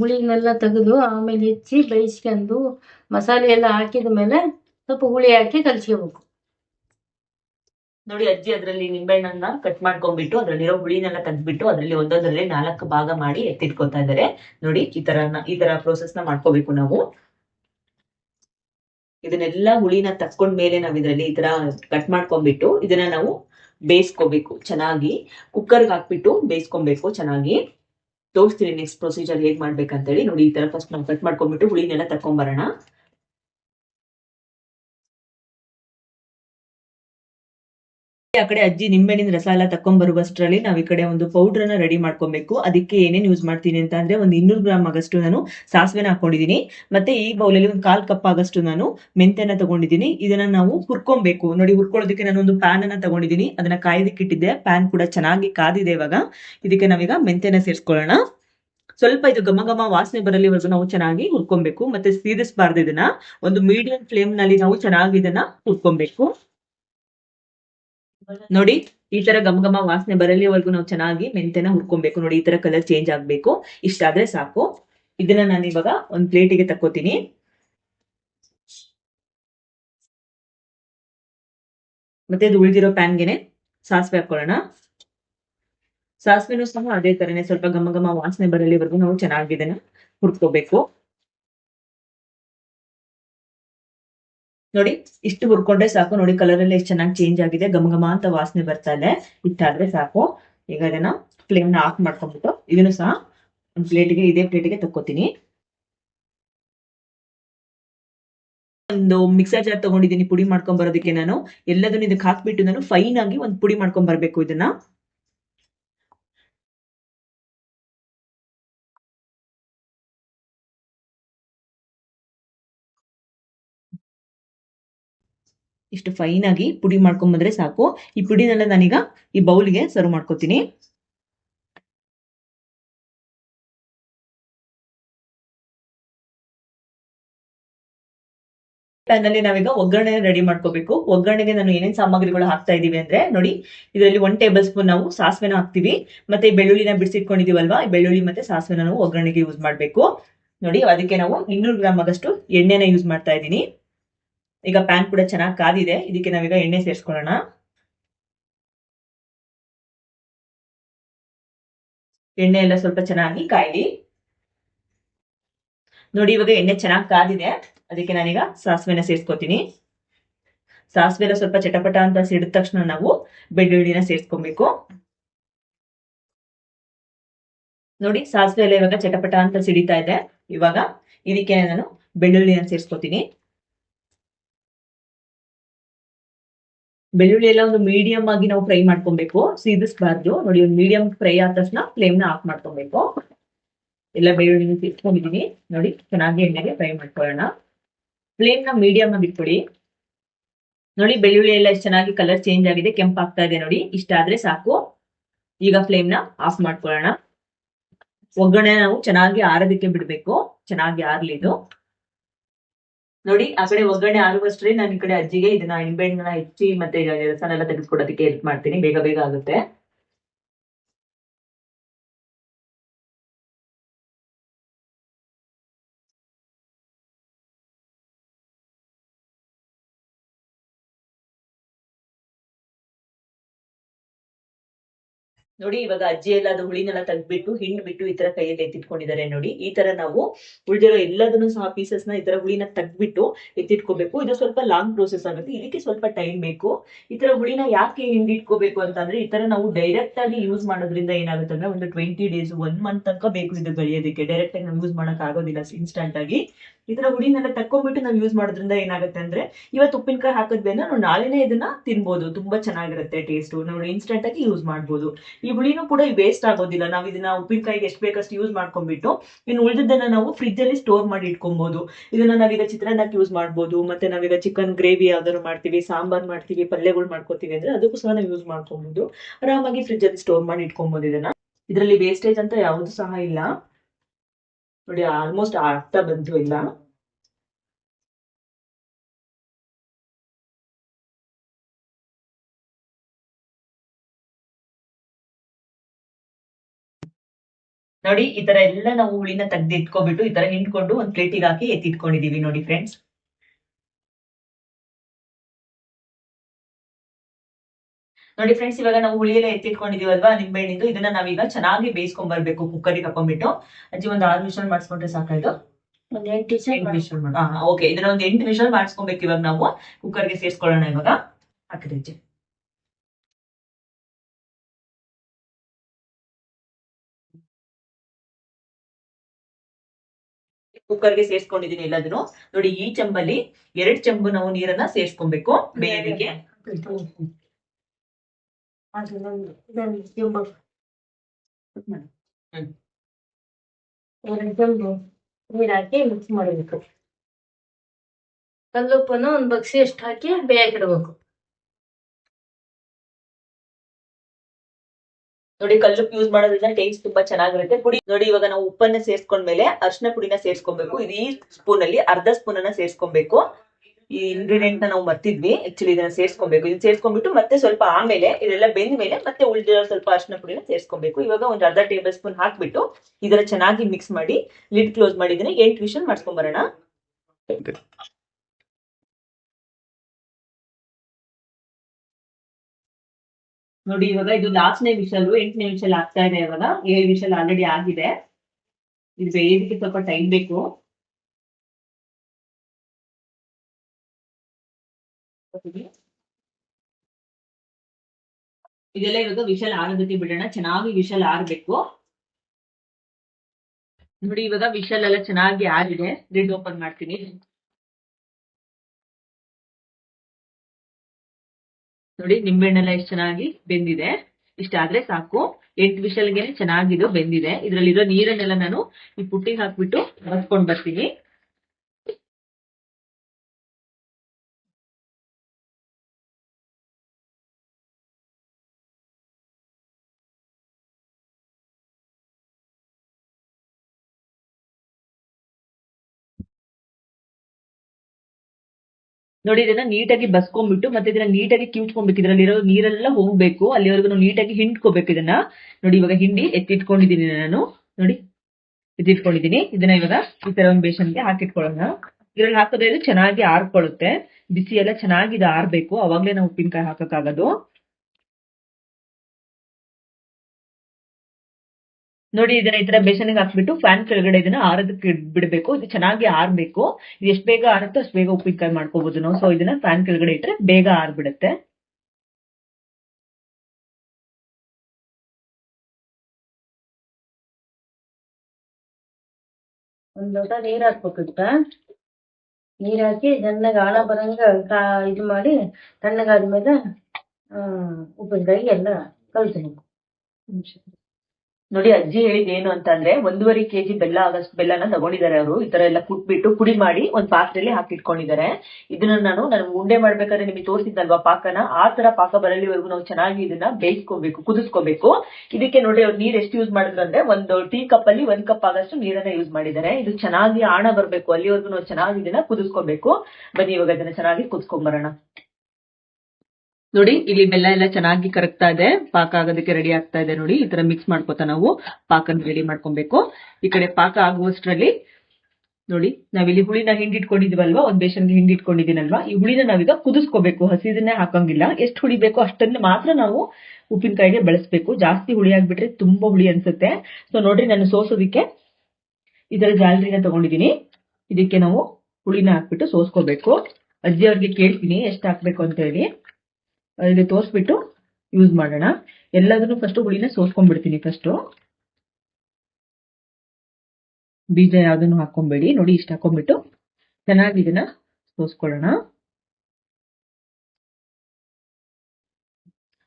ಹುಳಿನೆಲ್ಲ ತೆಗೆದು ಆಮೇಲೆ ಹೆಚ್ಚಿ ಬೇಯಿಸ್ಕೊಂಡು ಮಸಾಲೆ ಎಲ್ಲ ಹಾಕಿದ ಮೇಲೆ ಸ್ವಲ್ಪ ಹುಳಿ ಹಾಕಿ ಕಲ್ಸ್ಕೋಬೇಕು. ನೋಡಿ ಅಜ್ಜಿ ಅದ್ರಲ್ಲಿ ನಿಂಬೆಹಣ್ಣನ್ನ ಕಟ್ ಮಾಡ್ಕೊಂಡ್ಬಿಟ್ಟು ಅದ್ರಲ್ಲಿರೋ ಹುಳಿನೆಲ್ಲ ತೆಗ್ದ್ಬಿಟ್ಟು ಅದ್ರಲ್ಲಿ ಒಂದೊಂದರಲ್ಲಿ ನಾಲ್ಕು ಭಾಗ ಮಾಡಿ ಎತ್ತಿಟ್ಕೊತಾ ಇದಾರೆ ನೋಡಿ ಈ ತರ ಈ ತರ ಪ್ರೋಸೆಸ್ನ ಮಾಡ್ಕೋಬೇಕು ನಾವು. ಇದನ್ನೆಲ್ಲ ಹುಳಿನ ತಕ್ಕೊಂಡ್ಮೇಲೆ ನಾವ್ ಇದ್ರಲ್ಲಿ ಈ ತರ ಕಟ್ ಮಾಡ್ಕೊಂಡ್ಬಿಟ್ಟು ಇದನ್ನ ನಾವು ಬೇಯಿಸ್ಕೋಬೇಕು ಚೆನ್ನಾಗಿ. ಕುಕ್ಕರ್ಗೆ ಹಾಕ್ಬಿಟ್ಟು ಬೇಯಿಸ್ಕೊಬೇಕು ಚೆನ್ನಾಗಿ. ತೋರಿಸ್ತೀನಿ ನೆಕ್ಸ್ಟ್ ಪ್ರೊಸೀಜರ್ ಹೇಗ್ ಮಾಡ್ಬೇಕಂತೇಳಿ. ನೋಡಿ ಈ ತರ ಫಸ್ಟ್ ನಾವು ಕಟ್ ಮಾಡ್ಕೊಂಡ್ಬಿಟ್ಟು ಹುಳಿನೆಲ್ಲ ತಕೊಂಬರೋಣ ಆ ಕಡೆ ಅಜ್ಜಿ ನಿಂಬೆಹಣ್ಣಿನ ರಸ ಎಲ್ಲ ತಕೊಂಡ್ ಬರುವಷ್ಟರಲ್ಲಿ ನಾವ್ ಈ ಕಡೆ ಒಂದು ಪೌಡರ್ನ ರೆಡಿ ಮಾಡ್ಕೊಬೇಕು. ಅದಕ್ಕೆ ಏನೇನ್ ಯೂಸ್ ಮಾಡ್ತೀನಿ ಅಂತ ಅಂದ್ರೆ ಒಂದು ಇನ್ನೂರು ಗ್ರಾಮ್ ಆಗಷ್ಟು ನಾನು ಸಾಸಿವೆನ ಹಾಕೊಂಡಿದೀನಿ ಮತ್ತೆ ಈ ಬೌಲಲ್ಲಿ ಒಂದು ಕಾಲ್ ಕಪ್ ಆಗಷ್ಟು ನಾನು ಮೆಂತೆನ ತಗೊಂಡಿದ್ದೀನಿ. ಇದನ್ನ ನಾವು ಹುರ್ಕೊಬೇಕು. ನೋಡಿ ಹುರ್ಕೊಳ್ಳೋದಕ್ಕೆ ನಾನು ಒಂದು ಪ್ಯಾನ್ ಅನ್ನ ತಗೊಂಡಿದ್ದೀನಿ. ಅದನ್ನ ಕಾಯ್ದಕ್ಕೆ ಇಟ್ಟಿದ್ದೆ. ಪ್ಯಾನ್ ಕೂಡ ಚೆನ್ನಾಗಿ ಕಾದಿದೆ ಇವಾಗ. ಇದಕ್ಕೆ ನಾವೀಗ ಮೆಂತೆನ ಸೇರಿಸ್ಕೊಳ್ಳೋಣ. ಸ್ವಲ್ಪ ಇದು ಘಮ ವಾಸನೆ ಬರಲಿವರೆಗೂ ನಾವು ಚೆನ್ನಾಗಿ ಹುರ್ಕೊಬೇಕು. ಮತ್ತೆ ಸೀದಿಸಬಾರ್ದು ಇದನ್ನ. ಒಂದು ಮೀಡಿಯಂ ಫ್ಲೇಮ್ನಲ್ಲಿ ನಾವು ಚೆನ್ನಾಗಿ ಇದನ್ನ ಹುರ್ಕೊಬೇಕು. ನೋಡಿ, ಈ ತರ ಗಮ ಗಮ ವಾಸನೆ ಬರಲಿವರೆಗೂ ನಾವು ಚೆನ್ನಾಗಿ ಮೆಂತೆನ ಹುರ್ಕೊಬೇಕು. ನೋಡಿ, ಈ ತರ ಕಲರ್ ಚೇಂಜ್ ಆಗ್ಬೇಕು. ಇಷ್ಟಾದ್ರೆ ಸಾಕು. ಇದನ್ನ ನಾನು ಇವಾಗ ಒಂದ್ ಪ್ಲೇಟಿಗೆ ತಕ್ಕೋತೀನಿ. ಮತ್ತೆ ಅದು ಉಳಿದಿರೋ ಪ್ಯಾನ್ಗೆನೆ ಸಾಸಿವೆ ಹಾಕೊಳ್ಳೋಣ. ಸಾಸಿವೆನೂ ಸಹ ಅದೇ ತರನೇ ಸ್ವಲ್ಪ ಗಮ ಗಮ ವಾಸನೆ ಬರಲಿವರೆಗೂ ನಾವು ಚೆನ್ನಾಗಿ ಇದನ್ನ ಹುರ್ಕೋಬೇಕು. ನೋಡಿ, ಇಷ್ಟು ಹುರ್ಕೊಂಡ್ರೆ ಸಾಕು. ನೋಡಿ ಕಲರ್ ಎಲ್ಲ ಎಷ್ಟು ಚೆನ್ನಾಗಿ ಚೇಂಜ್ ಆಗಿದೆ. ಗಮಗಮ ಅಂತ ವಾಸನೆ ಬರ್ತಾ ಇದೆ. ಇಷ್ಟಾದ್ರೆ ಸಾಕು. ಈಗ ಅದನ್ನ ಫ್ಲೇಮ್ನ ಆಫ್ ಮಾಡ್ಕೊಂಡ್ಬಿಟ್ಟು ಇದನ್ನು ಸಹ ಒಂದು ಪ್ಲೇಟ್ಗೆ ಇದೇ ಪ್ಲೇಟ್ಗೆ ತಕ್ಕೋತೀನಿ. ಒಂದು ಮಿಕ್ಸರ್ ಜಾರ್ ತಗೊಂಡಿದ್ದೀನಿ ಪುಡಿ ಮಾಡ್ಕೊಂಡ್ ಬರೋದಕ್ಕೆ ನಾನು. ಎಲ್ಲದನ್ನು ಇದಕ್ಕೆ ಹಾಕ್ಬಿಟ್ಟು ನಾನು ಫೈನ್ ಆಗಿ ಒಂದು ಪುಡಿ ಮಾಡ್ಕೊಂಡ್ ಬರ್ಬೇಕು ಇದನ್ನ. ಇಷ್ಟು ಫೈನ್ ಆಗಿ ಪುಡಿ ಮಾಡ್ಕೊಂಡ್ ಬಂದ್ರೆ ಸಾಕು. ಈ ಪುಡಿನೆಲ್ಲ ನಾನೀಗ ಈ ಬೌಲ್ಗೆ ಸರ್ವ್ ಮಾಡ್ಕೋತೀನಿ. ಪ್ಯಾನ್ ಅಲ್ಲಿ ನಾವೀಗ ಒಗ್ಗರಣೆ ರೆಡಿ ಮಾಡ್ಕೋಬೇಕು. ಒಗ್ಗರಣೆಗೆ ನಾನು ಏನೇನ್ ಸಾಮಗ್ರಿಗಳು ಹಾಕ್ತಾ ಇದ್ದೀವಿ ಅಂದ್ರೆ ನೋಡಿ, ಇದರಲ್ಲಿ ಒನ್ ಟೇಬಲ್ ಸ್ಪೂನ್ ನಾವು ಸಾಸಿವೆನ ಹಾಕ್ತಿವಿ. ಮತ್ತೆ ಬೆಳ್ಳುಳ್ಳಿನ ಬಿಡಿಸಿಟ್ಕೊಂಡಿದೀವಲ್ವಾ ಬೆಳ್ಳುಳ್ಳಿ ಮತ್ತೆ ಸಾಸಿವೆನ ನಾವು ಒಗ್ಗರಣೆಗೆ ಯೂಸ್ ಮಾಡಬೇಕು. ನೋಡಿ, ಅದಕ್ಕೆ ನಾವು ಇನ್ನೂರು ಗ್ರಾಮ್ ಆಗಷ್ಟು ಎಣ್ಣೆನ ಯೂಸ್ ಮಾಡ್ತಾ ಇದ್ದೀನಿ. ಈಗ ಪ್ಯಾನ್ ಕೂಡ ಚೆನ್ನಾಗಿ ಕಾದಿದೆ. ಇದಕ್ಕೆ ನಾವೀಗ ಎಣ್ಣೆ ಸೇರಿಸ್ಕೊಳ್ಳೋಣ. ಎಣ್ಣೆ ಎಲ್ಲ ಸ್ವಲ್ಪ ಚೆನ್ನಾಗಿ ಕಾಯ್ಲಿ. ನೋಡಿ, ಇವಾಗ ಎಣ್ಣೆ ಚೆನ್ನಾಗಿ ಕಾದಿದೆ. ಅದಕ್ಕೆ ನಾನೀಗ ಸಾಸಿವೆನ ಸೇರಿಸ್ಕೊತೀನಿ. ಸಾಸಿವೆ ಎಲ್ಲ ಸ್ವಲ್ಪ ಚಟಪಟ ಅಂತ ಸಿಡಿದ ತಕ್ಷಣ ನಾವು ಬೆಳ್ಳುಳ್ಳಿನ ಸೇರಿಸ್ಕೊಬೇಕು. ನೋಡಿ, ಸಾಸಿವೆ ಎಲ್ಲ ಇವಾಗ ಚಟಪಟ ಅಂತ ಸಿಡಿತಾ ಇದೆ. ಇವಾಗ ಇದಕ್ಕೆ ನಾನು ಬೆಳ್ಳುಳ್ಳಿನ ಸೇರಿಸ್ಕೊತೀನಿ. ಬೆಳ್ಳುಳ್ಳಿ ಎಲ್ಲ ಒಂದು ಮೀಡಿಯಂ ಆಗಿ ನಾವು ಫ್ರೈ ಮಾಡ್ಕೊಬೇಕು. ಸೀದಿಸ್ಬಾರ್ದು. ನೋಡಿ, ಒಂದು ಮೀಡಿಯಂ ಫ್ರೈ ಆದ ತಕ್ಷಣ ಫ್ಲೇಮ್ನ ಆಫ್ ಮಾಡ್ಕೊಬೇಕು. ಎಲ್ಲ ಬೆಳ್ಳುಳ್ಳಿ ತಿರ್ಕೊಂಡಿದೀನಿ ನೋಡಿ, ಚೆನ್ನಾಗಿ ಎಣ್ಣೆಗೆ ಫ್ರೈ ಮಾಡ್ಕೊಳ್ಳೋಣ. ಫ್ಲೇಮ್ನ ಮೀಡಿಯಂ ಆಗಿ ಇಟ್ಬಿಡಿ ನೋಡಿ, ಬೆಳ್ಳುಳ್ಳಿ ಎಲ್ಲ ಎಷ್ಟು ಚೆನ್ನಾಗಿ ಕಲರ್ ಚೇಂಜ್ ಆಗಿದೆ. ಕೆಂಪಾಗ್ತಾ ಇದೆ ನೋಡಿ. ಇಷ್ಟ ಆದ್ರೆ ಸಾಕು. ಈಗ ಫ್ಲೇಮ್ನ ಆಫ್ ಮಾಡ್ಕೊಳ್ಳೋಣ. ಒಗ್ಗರಣೆ ನಾವು ಚೆನ್ನಾಗಿ ಆರೋದಕ್ಕೆ ಬಿಡಬೇಕು. ಚೆನ್ನಾಗಿ ಆರ್ಲಿ ಇದು. ನೋಡಿ, ಆ ಕಡೆ ಒಗ್ಗರಣೆ ಆಗುವಷ್ಟರಲ್ಲಿ ನಾನು ಈ ಕಡೆ ಅಜ್ಜಿಗೆ ಇದನ್ನ ನಿಂಬೆಹಣ್ಣನ್ನ ಹೆಚ್ಚಿ ಮತ್ತೆ ರಸನೆಲ್ಲ ತೆಗೆದುಕೊಡೋದಕ್ಕೆ ಹೆಲ್ಪ್ ಮಾಡ್ತೀನಿ. ಬೇಗ ಬೇಗ ಆಗುತ್ತೆ. ನೋಡಿ, ಇವಾಗ ಅಜ್ಜಿ ಎಲ್ಲ ಅದು ಹುಳಿನೆಲ್ಲ ತೆಗ್ದ್ಬಿಟ್ಟು, ಹಿಂಡ್ ಬಿಟ್ಟು ಈ ತರ ಕೈಯಲ್ಲಿ ಎತ್ತಿಟ್ಕೊಂಡಿದ್ದಾರೆ ನೋಡಿ. ಈ ತರ ನಾವು ಉಳಿದಿರೋ ಎಲ್ಲದನ್ನು ಸಹ ಪೀಸಸ್ನ ಈ ತರ ಹುಳಿನ ತೆಗ್ದ್ಬಿಟ್ಟು ಎತ್ತಿಟ್ಕೋಬೇಕು. ಇದು ಸ್ವಲ್ಪ ಲಾಂಗ್ ಪ್ರೋಸೆಸ್ ಆಗುತ್ತೆ. ಇದಕ್ಕೆ ಸ್ವಲ್ಪ ಟೈಮ್ ಬೇಕು. ಈ ತರ ಹುಳಿನ ಯಾಕೆ ಹಿಂಡಿಟ್ಕೋಬೇಕು ಅಂತಂದ್ರೆ, ಈ ತರ ನಾವು ಡೈರೆಕ್ಟ್ ಆಗಿ ಯೂಸ್ ಮಾಡೋದ್ರಿಂದ ಏನಾಗುತ್ತೆ ಅಂದ್ರೆ, ಒಂದು ಟ್ವೆಂಟಿ ಡೇಸ್ ಒನ್ ಮಂತ್ ತನಕ ಬೇಕು ಇದು ಬೆಳೆಯೋದಕ್ಕೆ. ಡೈರೆಕ್ಟ್ ಆಗಿ ನಾವು ಯೂಸ್ ಮಾಡಕ್ ಆಗೋದಿಲ್ಲ ಇನ್ಸ್ಟಂಟ್ ಆಗಿ. ಈ ತರ ಹುಳಿನೆಲ್ಲ ತಕ್ಕೊಂಡ್ಬಿಟ್ಟು ನಾವು ಯೂಸ್ ಮಾಡೋದ್ರಿಂದ ಏನಾಗುತ್ತೆ ಅಂದ್ರೆ ಇವತ್ತು ಉಪ್ಪಿನಕಾಯಿ ಹಾಕಿದ್ವಿ ಅಂದ್ರೆ ನಾವು ನಾಳೆನೇ ಇದನ್ನ ತಿನ್ಬೋದು. ತುಂಬಾ ಚೆನ್ನಾಗಿರುತ್ತೆ ಟೇಸ್ಟ್ ನಾವು ಇನ್ಸ್ಟೆಂಟ್ ಆಗಿ ಯೂಸ್ ಮಾಡ್ಬೋದು. ಈ ಹುಳಿನೂ ಕೂಡ ವೇಸ್ಟ್ ಆಗೋದಿಲ್ಲ. ನಾವು ಇದನ್ನ ಉಪ್ಪಿನಕಾಯಿಗೆ ಎಷ್ಟು ಬೇಕಷ್ಟು ಯೂಸ್ ಮಾಡ್ಕೊಂಡ್ಬಿಟ್ಟು ಇನ್ನು ಉಳಿದದ್ದನ್ನ ನಾವು ಫ್ರಿಜ್ ಅಲ್ಲಿ ಸ್ಟೋರ್ ಮಾಡಿ ಇಟ್ಕೊಬಹುದು ಇದನ್ನ ನಾವೀಗ ಚಿತ್ರಾನ್ನಕ್ಕೆ ಯೂಸ್ ಮಾಡ್ಬೋದು. ಮತ್ತೆ ನಾವೀಗ ಚಿಕನ್ ಗ್ರೇವಿ ಯಾವ್ದಾದ್ರು ಮಾಡ್ತೀವಿ, ಸಾಂಬಾರ್ ಮಾಡ್ತೀವಿ, ಪಲ್ಯಗಳು ಮಾಡ್ಕೋತೀವಿ ಅಂದ್ರೆ ಅದಕ್ಕೂ ಸಹ ನಾವು ಯೂಸ್ ಮಾಡ್ಕೊಬಹುದು ಆರಾಮಾಗಿ ಫ್ರಿಜ್ ಅಲ್ಲಿ ಸ್ಟೋರ್ ಮಾಡಿ ಇಟ್ಕೊಬಹುದು ಇದನ್ನ. ಇದರಲ್ಲಿ ವೇಸ್ಟೇಜ್ ಅಂತ ಯಾವುದು ಸಹ ಇಲ್ಲ. ನೋಡಿ ಆಲ್ಮೋಸ್ಟ್ ಆಗ್ತಾ ಬಂತು, ಇಲ್ಲ? ನೋಡಿ, ಈ ತರ ಎಲ್ಲ ನಾವು ಹುಳಿನ ತೆಗ್ದು ಇಟ್ಕೊಬಿಟ್ಟು ಈ ತರ ಹಿಂಡ್ಕೊಂಡು ಒಂದ್ ಪ್ಲೇಟಿಗೆ ಹಾಕಿ ಎತ್ತಿಟ್ಕೊಂಡಿದೀವಿ ನೋಡಿ ಫ್ರೆಂಡ್ಸ್ ನೋಡಿ ಫ್ರೆಂಡ್ಸ್ ಇವಾಗ ನಾವು ಹುಳಿ ಎಲ್ಲ ಎತ್ತಿಟ್ಕೊಂಡಿದೀವಲ್ವಾ ನಿಂಬೆಹಣ್ಣಿಂದು ಇದನ್ನ ನಾವೀಗ ಚೆನ್ನಾಗಿ ಬೇಯಿಸ್ಕೊಂಡ್ ಬರ್ಬೇಕು ಕುಕ್ಕರಿಗೆ ಹಾಕೊಂಡ್ಬಿಟ್ಟು. ಅಜ್ಜಿ ಒಂದು ಆರು ನಿಮಿಷ ಮಾಡಿಸ್ಕೊಂಡ್ರೆ ಸಾಕಾಯ್ತು ಒಂದ್ ಎಂಟು ಎಂಟು ವಿಷಲ್ ಓಕೆ ಇದನ್ನ ಒಂದ್ ಎಂಟು ವಿಷಲ್ ಮಾಡಿಸ್ಕೊಬೇಕು ಇವಾಗ ನಾವು. ಕುಕ್ಕರ್ಗೆ ಸೇರಿಸ್ಕೊಳ್ಳೋಣ ಇವಾಗ. ಹಾಕಿದ್ರೆ ಅಜ್ಜಿ. ಕುಕ್ಕರ್ಗೆ ಸೇರಿಸ್ಕೊಂಡಿದೀನಿ ಎಲ್ಲದನ್ನು. ನೋಡಿ ಈ ಚಂಬಲ್ಲಿ ಎರಡ್ ಚಂಬು ನಾವು ನೀರನ್ನ ಸೇರಿಸ್ಕೊಬೇಕು ಬೇಯೋದಕ್ಕೆ. ಇದೊಂದು. ಎರಡು ನೀರು ಹಾಕಿ ಮಿಕ್ಸ್ ಮಾಡಬೇಕು. ಕಲ್ಲುಪ್ಪನ್ನು ಒಂದು ಬಗ್ಸಿ ಅಷ್ಟು ಹಾಕಿ ಬೇಯಕ್ಕಿಡ್ಬೇಕು ನೋಡಿ ಕಲ್ಲುಪ್ಪು ಯೂಸ್ ಮಾಡೋದ್ರಿಂದ ಟೇಸ್ಟ್ ತುಂಬಾ ಚೆನ್ನಾಗಿರುತ್ತೆ. ಪುಡಿ ನೋಡಿ ಇವಾಗ ನಾವು ಉಪ್ಪನ್ನ ಸೇರ್ಸ್ಕೊಂಡ್ಮೇಲೆ ಅರ್ಶಿನ ಪುಡಿನ ಸೇರ್ಸ್ಕೊಬೇಕು. ಇದು ಈ ಸ್ಪೂನ್ ಅಲ್ಲಿ ಅರ್ಧ ಸ್ಪೂನ್ ಅನ್ನ ಸೇರ್ಸ್ಕೊಬೇಕು. ಈ ಇಂಗ್ರೀಡಿಯೆಂಟ್ ನಾವು ಮರ್ತಿದ್ವಿ. ಆಕ್ಚುಲಿ ಇದನ್ನ ಸೇರ್ಸ್ಕೊಬೇಕು. ಇದನ್ನ ಸೇರ್ಸ್ಕೊಂಡ್ಬಿಟ್ಟು ಮತ್ತೆ ಸ್ವಲ್ಪ ಆಮೇಲೆ ಇದೆಲ್ಲ ಬೆಂದ ಮೇಲೆ ಮತ್ತೆ ಉಳಿದಿರೋ ಸ್ವಲ್ಪ ಅರ್ಶಿನ ಪುಡಿನ ಸೇರ್ಸ್ಕೊಬೇಕು. ಇವಾಗ ಒಂದು ಅರ್ಧ ಟೇಬಲ್ ಸ್ಪೂನ್ ಹಾಕ್ಬಿಟ್ಟು ಇದರ ಚೆನ್ನಾಗಿ ಮಿಕ್ಸ್ ಮಾಡಿ ಲಿಡ್ ಕ್ಲೋಸ್ ಮಾಡಿದ್ರೆ ಎಂಟು ವಿಷನ್ ಮಾಡ್ಸ್ಕೊಂಡ್ ಬರೋಣ ನೋಡಿ, ಇವಾಗ ಇದು ಲಾಸ್ಟ್ನೇ ವಿಷಲ್, ಎಂಟನೇ ವಿಷಲ್ ಆಗ್ತಾ ಇದೆ ಇವಾಗ. ಏಳು ವಿಷಲ್ ಆಲ್ರೆಡಿ ಆಗಿದೆ. ಇದು ಬೇಯೋದಕ್ಕೆ ಸ್ವಲ್ಪ ಟೈಮ್ ಬೇಕು. ಇದೆಲ್ಲ ಇವಾಗ ವಿಶಲ್ ಆರೋದಕ್ಕೆ ಬಿಡೋಣ. ಚೆನ್ನಾಗಿ ವಿಶಲ್ ಆರ್ಬೇಕು ನೋಡಿ, ಇವಾಗ ವಿಶಲ್ ಎಲ್ಲ ಚೆನ್ನಾಗಿ ಆಗಿದೆ ಲಿಡ್ ಓಪನ್ ಮಾಡ್ತೀನಿ. ನೋಡಿ, ನಿಂಬೆಹಣ್ಣೆಲ್ಲ ಎಷ್ಟು ಚೆನ್ನಾಗಿ ಬೆಂದಿದೆ. ಇಷ್ಟಾದ್ರೆ ಸಾಕು. ಎಂಟು ವಿಶಲ್ಗೆ ಚೆನ್ನಾಗಿದು ಬೆಂದಿದೆ. ಇದರಲ್ಲಿರೋ ನೀರನ್ನೆಲ್ಲ ನಾನು ಈ ಪುಟ್ಟಿಗೆ ಹಾಕ್ಬಿಟ್ಟು ಬಸ್ಕೊಂಡ್ ಬರ್ತೀನಿ. ನೋಡಿ, ಇದನ್ನ ನೀಟಾಗಿ ಬಸ್ಕೊಂಡ್ಬಿಟ್ಟು ಮತ್ತೆ ಇದನ್ನ ನೀಟಾಗಿ ಕಿವುಚ್ಕೊಬೇಕು ಇದ್ರಲ್ಲಿರೋ ನೀರೆಲ್ಲ ಹೋಗ್ಬೇಕು. ಅಲ್ಲಿವರೆಗೂ ನೀಟಾಗಿ ಹಿಂಡ್ಕೋಬೇಕು ಇದನ್ನ. ನೋಡಿ, ಇವಾಗ ಹಿಂಡಿ ಎತ್ತಿಟ್ಕೊಂಡಿದ್ದೀನಿ ನಾನು. ನೋಡಿ, ಎತ್ತಿಟ್ಕೊಂಡಿದ್ದೀನಿ. ಇದನ್ನ ಇವಾಗ ಈ ತರ ಒಂದು ಬೇಸನ್ಗೆ ಹಾಕಿಟ್ಕೊಳ್ಳೋಣ. ಇದ್ರಲ್ಲಿ ಹಾಕೋದ್ರೆ ಚೆನ್ನಾಗಿ ಆರ್ಕೊಳ್ಳುತ್ತೆ. ಬಿಸಿ ಎಲ್ಲ ಚೆನ್ನಾಗಿ ಇದು ಆರ್ಬೇಕು. ಅವಾಗ್ಲೇ ನಾವು ಉಪ್ಪಿನಕಾಯಿ ಹಾಕಕ್ಕಾಗೋದು. ನೋಡಿ ಇದನ್ನ ಈ ತರ ಬೇಸನ್ಗೆ ಹಾಕ್ಬಿಟ್ಟು ಫ್ಯಾನ್ ಕೆಳಗಡೆ ಇದನ್ನ ಆರೋದಕ್ಕೆ ಇಡ್- ಬಿಡ್ಬೇಕು ಇದು ಚೆನ್ನಾಗಿ ಆರ್ಬೇಕು. ಇದು ಎಷ್ಟು ಬೇಗ ಆರುತ್ತೋ ಅಷ್ಟು ಬೇಗ ಉಪ್ಪಿನಕಾಯಿ ಮಾಡ್ಕೋಬಹುದು ನಾವು. ಸೊ ಇದನ್ನ ಫ್ಯಾನ್ ಕೆಳಗಡೆ ಇಟ್ರೆ ಬೇಗ ಆರ್ಬಿಡುತ್ತೆ. ಒಂದು ಲೋಟ ನೀರು ಹಾಕ್ಬೇಕಿತ್ತ ನೀರು ಹಾಕಿ ಚೆನ್ನಾಗಿ ಆಳ ಬರಂಗ ಕಾ ಇದು ಮಾಡಿ ತಣ್ಣಗಾದ್ಮೇಲೆ ಉಪ್ಪಿನಕಾಯಿ ಎಲ್ಲ ಕಲ್ಸ್ಬೇಕು. ನೋಡಿ, ಅಜ್ಜಿ ಹೇಳಿದ್ ಏನು ಅಂತಂದ್ರೆ, ಒಂದೂವರೆ ಕೆಜಿ ಬೆಲ್ಲ ಆಗಷ್ಟು ಬೆಲ್ಲನ ತಗೊಂಡಿದ್ದಾರೆ ಅವರು. ಈ ತರ ಎಲ್ಲ ಕುಟ್ಬಿಟ್ಟು ಪುಡಿ ಮಾಡಿ ಒಂದ್ ಪಾತ್ರೆಯಲ್ಲಿ ಹಾಕಿಟ್ಕೊಂಡಿದ್ದಾರೆ. ಇದನ್ನ ನಾನು ನಾನು ಉಂಡೆ ಮಾಡ್ಬೇಕಾದ್ರೆ ನಿಮಗೆ ತೋರಿಸಿದ್ದಲ್ವಾ ಪಾಕನ? ಆ ತರ ಪಾಕ ಬರಲಿವರೆಗೂ ನಾವು ಚೆನ್ನಾಗಿ ಇದನ್ನ ಬೇಯಿಸ್ಕೋಬೇಕು, ಕುದಿಸ್ಕೋಬೇಕು. ಇದಕ್ಕೆ ನೋಡಿ, ಅವ್ರು ನೀರ್ ಎಷ್ಟು ಯೂಸ್ ಮಾಡಿದ್ರು ಅಂದ್ರೆ, ಒಂದು ಟೀ ಕಪ್ ಅಲ್ಲಿ ಒಂದ್ ಕಪ್ ಆಗಷ್ಟು ನೀರನ್ನ ಯೂಸ್ ಮಾಡಿದ್ದಾರೆ. ಇದು ಚೆನ್ನಾಗಿ ಆಣ ಬರ್ಬೇಕು. ಅಲ್ಲಿವರೆಗೂ ನಾವು ಚೆನ್ನಾಗಿ ಇದನ್ನ ಕುದಿಸ್ಕೋಬೇಕು. ಬನ್ನಿ, ಇವಾಗ ಇದನ್ನ ಚೆನ್ನಾಗಿ ಕುದಿಸ್ಕೊಂಡ್ ಬರೋಣ ನೋಡಿ, ಇಲ್ಲಿ ಬೆಲ್ಲ ಎಲ್ಲ ಚೆನ್ನಾಗಿ ಕರಗ್ತಾ ಇದೆ. ಪಾಕ ಆಗೋದಕ್ಕೆ ರೆಡಿ ಆಗ್ತಾ ಇದೆ ನೋಡಿ. ಈ ತರ ಮಿಕ್ಸ್ ಮಾಡ್ಕೋತ ನಾವು ಪಾಕನ ರೆಡಿ ಮಾಡ್ಕೊಬೇಕು. ಈ ಕಡೆ ಪಾಕ ಆಗುವಷ್ಟರಲ್ಲಿ ನೋಡಿ, ನಾವಿಲ್ಲಿ ಹುಳಿನ ಹಿಂಡಿಟ್ಕೊಂಡಿದ್ವಲ್ವಾ? ಒಂದ್ ಬೇಸನ್ಗೆ ಹಿಂಡಿಟ್ಕೊಂಡಿದ್ದೀನಲ್ವಾ? ಈ ಹುಳಿನ ನಾವೀಗ ಕುದಿಸ್ಕೋಬೇಕು. ಹಸಿದನ್ನೇ ಹಾಕಂಗಿಲ್ಲ. ಎಷ್ಟು ಹುಳಿ ಬೇಕೋ ಅಷ್ಟನ್ನ ಮಾತ್ರ ನಾವು ಉಪ್ಪಿನಕಾಯಿಗೆ ಬಳಸಬೇಕು. ಜಾಸ್ತಿ ಹುಳಿ ಆಗ್ಬಿಟ್ರೆ ತುಂಬಾ ಹುಳಿ ಅನ್ಸುತ್ತೆ. ಸೊ ನೋಡ್ರಿ, ನಾನು ಸೋಸೋದಿಕ್ಕೆ ಇದರ ಜಾಲರಿನ ತಗೊಂಡಿದೀನಿ ಇದಕ್ಕೆ ನಾವು ಹುಳಿನ ಹಾಕ್ಬಿಟ್ಟು ಸೋಸ್ಕೋಬೇಕು. ಅಜ್ಜಿ ಅವ್ರಿಗೆ ಕೇಳ್ತೀನಿ, ಎಷ್ಟು ಹಾಕ್ಬೇಕು ಅಂತ ಹೇಳಿ ಇಲ್ಲಿ ತೋರಿಸ್ಬಿಟ್ಟು ಯೂಸ್ ಮಾಡೋಣ. ಎಲ್ಲದನ್ನು ಫಸ್ಟ್ ಹುಳಿನ ಸೋಸ್ಕೊಂಡ್ಬಿಡ್ತೀನಿ ಫಸ್ಟ್ ಬೀಜ ಯಾವ್ದನ್ನು ಹಾಕೊಂಬೇಡಿ ನೋಡಿ ಇಷ್ಟ ಹಾಕೊಂಡ್ಬಿಟ್ಟು ಚೆನ್ನಾಗಿ ಇದನ್ನ ಸೋಸ್ಕೊಳ್ಳೋಣ.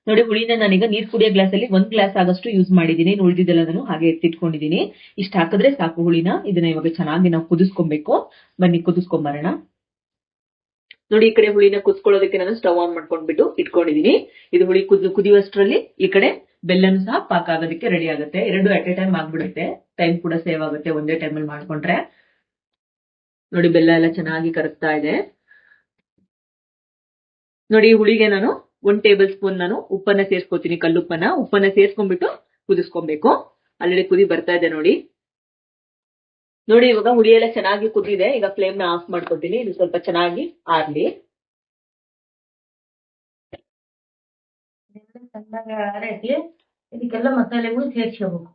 ನೋಡಿ ಹುಳಿನ ನಾನೀಗ ನೀರ್ ಕುಡಿಯೋ ಗ್ಲಾಸ್ ಅಲ್ಲಿ ಒಂದ್ ಗ್ಲಾಸ್ ಆಗಷ್ಟು ಯೂಸ್ ಮಾಡಿದೀನಿ ಉಳಿದಿದ್ದೆಲ್ಲ ನಾನು ಹಾಗೆ ಎತ್ತಿಟ್ಕೊಂಡಿದೀನಿ ಇಷ್ಟ ಹಾಕಿದ್ರೆ ಸಾಕು ಹುಳಿನ. ಇದನ್ನ ಇವಾಗ ಚೆನ್ನಾಗಿ ನಾವು ಕುದಿಸ್ಕೊಬೇಕು. ಬನ್ನಿ ಕುದಿಸ್ಕೊಂಬರೋಣ. ನೋಡಿ, ಈ ಕಡೆ ಹುಳಿನ ಕುದಿಸ್ಕೊಳ್ಳೋದಕ್ಕೆ ನಾನು ಸ್ಟವ್ ಆನ್ ಮಾಡ್ಕೊಂಡ್ಬಿಟ್ಟು ಇಟ್ಕೊಂಡಿದೀನಿ. ಇದು ಹುಳಿ ಕುದಿ, ಕುದಿಯುವಷ್ಟರಲ್ಲಿ ಈ ಕಡೆ ಬೆಲ್ಲನು ಸಹ ಪಾಕ ಆಗೋದಕ್ಕೆ ರೆಡಿ ಆಗುತ್ತೆ. ಎರಡು ಅಟ್ ಎ ಟೈಮ್ ಆಗ್ಬಿಡುತ್ತೆ. ಟೈಮ್ ಕೂಡ ಸೇವ್ ಆಗುತ್ತೆ ಒಂದೇ ಟೈಮ್ ಅಲ್ಲಿ ಮಾಡ್ಕೊಂಡ್ರೆ. ನೋಡಿ, ಬೆಲ್ಲ ಎಲ್ಲ ಚೆನ್ನಾಗಿ ಕರಗ್ತಾ ಇದೆ. ನೋಡಿ ಹುಳಿಗೆ ನಾನು ಒಂದ್ ಟೇಬಲ್ ಸ್ಪೂನ್ ನಾನು ಉಪ್ಪನ್ನ ಸೇರ್ಸ್ಕೊತೀನಿ, ಕಲ್ಲುಪ್ಪನ್ನ. ಉಪ್ಪನ್ನ ಸೇರ್ಸ್ಕೊಂಡ್ಬಿಟ್ಟು ಕುದಿಸ್ಕೊಬೇಕು. ಆಲ್ರೆಡಿ ಕುದಿ ಬರ್ತಾ ಇದೆ ನೋಡಿ. ನೋಡಿ ಇವಾಗ ಹುಳಿ ಎಲ್ಲ ಚೆನ್ನಾಗಿ ಕುದ್ದಿದೆ. ಈಗ ಫ್ಲೇಮ್ನ ಆಫ್ ಮಾಡ್ಕೊತೀನಿ. ಇದು ಸ್ವಲ್ಪ ಚೆನ್ನಾಗಿ ಆರ್ಲಿ. ಇದಕ್ಕೆಲ್ಲ ಮಸಾಲೆಗಳು ಸೇರಿಸ್ಕೋಬೇಕು.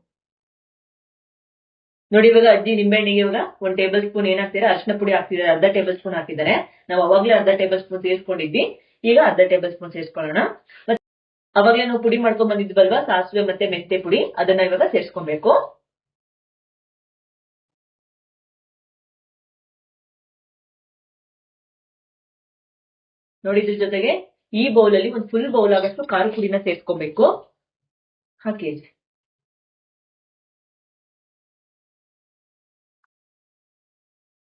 ನೋಡಿ ಇವಾಗ ಅಜ್ಜಿ ನಿಂಬೆಹಣ್ಣಿಗೆ ಇವಾಗ ಒಂದ್ ಟೇಬಲ್ ಸ್ಪೂನ್ ಏನಾಗ್ತೀರಾ ಅರ್ಶಿನ ಪುಡಿ ಹಾಕ್ತಿದ್ದಾರೆ. ಅರ್ಧ ಟೇಬಲ್ ಸ್ಪೂನ್ ಹಾಕಿದ್ದಾರೆ ನಾವು ಅವಾಗ್ಲೇ ಅರ್ಧ ಟೇಬಲ್ ಸ್ಪೂನ್ ಸೇರ್ಸ್ಕೊಂಡಿದ್ವಿ. ಈಗ ಅರ್ಧ ಟೇಬಲ್ ಸ್ಪೂನ್ ಸೇರ್ಸ್ಕೊಳ್ಳೋಣ. ಮತ್ತೆ ಅವಾಗ್ಲೇ ನಾವು ಪುಡಿ ಮಾಡ್ಕೊಂಡ್ ಬಂದಿದ್ವಲ್ವಾ? ಸಾಸಿವೆ ಮತ್ತೆ ಮೆಂತೆ ಪುಡಿ. ಅದನ್ನ ಇವಾಗ ಸೇರ್ಸ್ಕೊಬೇಕು. ನೋಡಿ ಇದ್ರ ಜೊತೆಗೆ ಈ ಬೌಲ್ ಅಲ್ಲಿ ಒಂದು ಫುಲ್ ಬೌಲ್ ಆಗಷ್ಟು ಖಾರ ಪುಡಿನ ಸೇರಿಸ್ಕೊಬೇಕು. ಹಾಕಿ.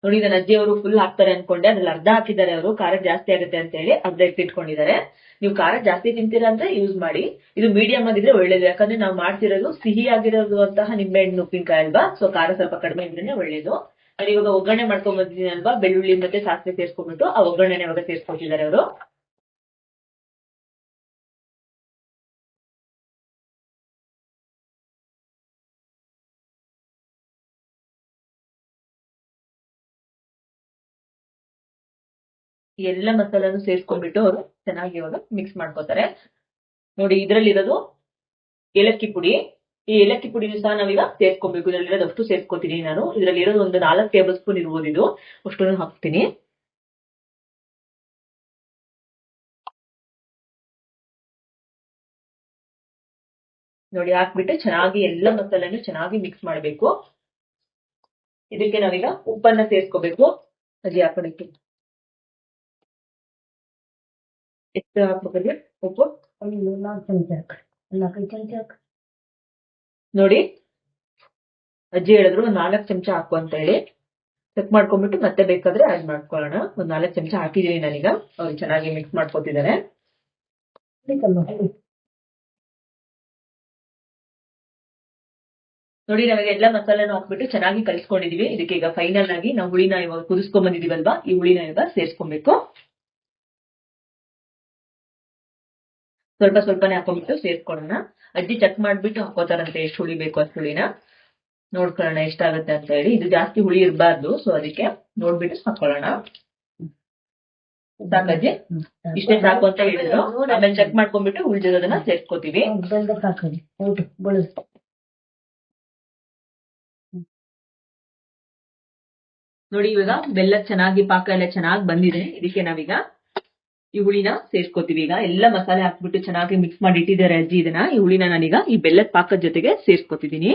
ನೋಡಿ ನನ್ನ ಅಜ್ಜಿ ಅವರು ಫುಲ್ ಹಾಕ್ತಾರೆ ಅನ್ಕೊಂಡೆ. ಅದ್ರಲ್ಲಿ ಅರ್ಧ ಹಾಕಿದ್ದಾರೆ ಅವರು. ಖಾರ ಜಾಸ್ತಿ ಆಗುತ್ತೆ ಅಂತ ಹೇಳಿ ಅರ್ಧ ಎತ್ತಿಟ್ಕೊಂಡಿದ್ದಾರೆ ನೀವು ಖಾರ ಜಾಸ್ತಿ ತಿಂತೀರಾ ಅಂದ್ರೆ ಯೂಸ್ ಮಾಡಿ. ಇದು ಮೀಡಿಯಂ ಆಗಿದ್ರೆ ಒಳ್ಳೇದು. ಯಾಕಂದ್ರೆ ನಾವು ಮಾಡ್ತಿರೋದು ಸಿಹಿ ಆಗಿರೋದು ಅಂತಹ ನಿಂಬೆಹಣ್ಣು ಉಪ್ಪಿನಕಾಯಿ ಅಲ್ವಾ? ಸೊ ಖಾರ ಸ್ವಲ್ಪ ಕಡಿಮೆ ಇದ್ರೇನೆ ಒಳ್ಳೇದು. ನಾನು ಇವಾಗ ಒಗ್ಗರಣೆ ಮಾಡ್ಕೊಂಡ್ ಬಂದಿದ್ದೀನಿ ಅಲ್ವಾ ಬೆಳ್ಳುಳ್ಳಿ ಮತ್ತೆ ಸಾಸಿವೆ ಸೇರ್ಸ್ಕೊಂಡ್ಬಿಟ್ಟು ಆ ಒಗ್ಗರಣೆನ ಇವಾಗ ಸೇರ್ಸ್ಕೊಟ್ಟಿದ್ದಾರೆ ಅವರು. ಎಲ್ಲ ಮಸಾಲಾನು ಸೇರ್ಸ್ಕೊಂಡ್ಬಿಟ್ಟು ಅವರು ಚೆನ್ನಾಗಿ ಇವಾಗ ಮಿಕ್ಸ್ ಮಾಡ್ಕೋತಾರೆ. ನೋಡಿ ಇದರಲ್ಲಿರೋದು ಏಲಕ್ಕಿ ಪುಡಿ ಈ ಏಲಕ್ಕಿ ಪುಡಿನೂ ಸಹ ನಾವೀಗ ಸೇರ್ಕೊಬೇಕು. ಇದರಲ್ಲಿ ಅಷ್ಟು ಸೇರ್ಸ್ಕೊತೀನಿ ನಾನು. ಇದರಲ್ಲಿ ಇರೋದು ಒಂದು ನಾಲ್ಕು ಟೇಬಲ್ ಸ್ಪೂನ್ ಇರ್ಬೋದು ಇದು. ಅಷ್ಟನ್ನು ಹಾಕ್ತೀನಿ. ನೋಡಿ, ಹಾಕ್ಬಿಟ್ಟು ಚೆನ್ನಾಗಿ ಎಲ್ಲ ಮಸಾಲೆನೂ ಚೆನ್ನಾಗಿ ಮಿಕ್ಸ್ ಮಾಡಬೇಕು. ಇದಕ್ಕೆ ನಾವೀಗ ಉಪ್ಪನ್ನ ಸೇರ್ಸ್ಕೋಬೇಕು ಅಜ್ಜಿ ಹಾಕೋದಕ್ಕೆ. ಎಷ್ಟು ಹಾಕ್ಬೇಕಲ್ಲಿ ಉಪ್ಪು. ನಾಲ್ಕು ಚಮಚ ನಾಲ್ಕೈದು ಚಮಚ ನೋಡಿ. ಅಜ್ಜಿ ಹೇಳಿದ್ರು, ಒಂದ್ ನಾಲ್ಕು ಚಮಚ ಹಾಕು ಅಂತ ಹೇಳಿ. ಚೆಕ್ ಮಾಡ್ಕೊಂಡ್ಬಿಟ್ಟು ಮತ್ತೆ ಬೇಕಾದ್ರೆ ಆಡ್ ಮಾಡ್ಕೊಳ್ಳೋಣ. ಒಂದ್ ನಾಲ್ಕು ಚಮಚ ಹಾಕಿದೀನಿ ನಾನೀಗ. ಅವ್ರು ಚೆನ್ನಾಗಿ ಮಿಕ್ಸ್ ಮಾಡ್ಕೊತಿದ್ದಾರೆ ನೋಡಿ ನಾವೀಗ ಎಲ್ಲ ಮಸಾಲೆನೂ ಹಾಕ್ಬಿಟ್ಟು ಚೆನ್ನಾಗಿ ಕಲಿಸ್ಕೊಂಡಿದೀವಿ. ಇದಕ್ಕೆ ಈಗ ಫೈನಲ್ ಆಗಿ ನಾವು ಹುಳಿನ ಇವಾಗ ಕುದಿಸ್ಕೊಂಡ್ ಬಂದಿದೀವಲ್ವಾ? ಈ ಹುಳಿನ ಇವಾಗ ಸೇರ್ಸ್ಕೊಬೇಕು. ಸ್ವಲ್ಪ ಸ್ವಲ್ಪನೇ ಹಾಕೊಂಡ್ಬಿಟ್ಟು ಸೇರ್ಕೊಳ್ಳೋಣ. ಅಜ್ಜಿ ಚೆಕ್ ಮಾಡ್ಬಿಟ್ಟು ಹಾಕೋತಾರಂತೆ ಎಷ್ಟು ಹುಳಿ ಬೇಕು ಅಷ್ಟು ಹುಳಿನ. ನೋಡ್ಕೊಳ್ಳೋಣ ಎಷ್ಟಾಗುತ್ತೆ ಅಂತ ಹೇಳಿ. ಇದು ಜಾಸ್ತಿ ಹುಳಿ ಇರಬಾರ್ದು ಸೊ ಅದಕ್ಕೆ ನೋಡ್ಬಿಟ್ಟು ಹಾಕೊಳ್ಳೋಣ. ಸಾಕಜ್ಜಿ ಇಷ್ಟೇ ಸಾಕು ಅಂತ ಹೇಳಿದ್ರು. ಆಮೇಲೆ ಚೆಕ್ ಮಾಡ್ಕೊಂಡ್ಬಿಟ್ಟು ಉಳಿದಿರೋದನ್ನ ಸೇರ್ಕೋತೀವಿ ನೋಡಿ ಇವಾಗ ಬೆಲ್ಲ ಚೆನ್ನಾಗಿ ಪಾಕ ಎಲ್ಲ ಚೆನ್ನಾಗಿ ಬಂದಿದೆ. ಇದಕ್ಕೆ ನಾವೀಗ ಈ ಹುಳಿನ ಸೇರ್ಸ್ಕೊತೀವಿ ಈಗ ಎಲ್ಲ ಮಸಾಲೆ ಹಾಕ್ಬಿಟ್ಟು ಚೆನ್ನಾಗಿ ಮಿಕ್ಸ್ ಮಾಡಿ ಇಟ್ಟಿದ್ದಾರೆ ಅಜ್ಜಿ ಇದನ್ನ ಈ ಹುಳಿನ ನಾನೀಗ ಈ ಬೆಲ್ಲದ ಪಾಕದ ಜೊತೆಗೆ ಸೇರ್ಸ್ಕೊತಿದ್ದೀನಿ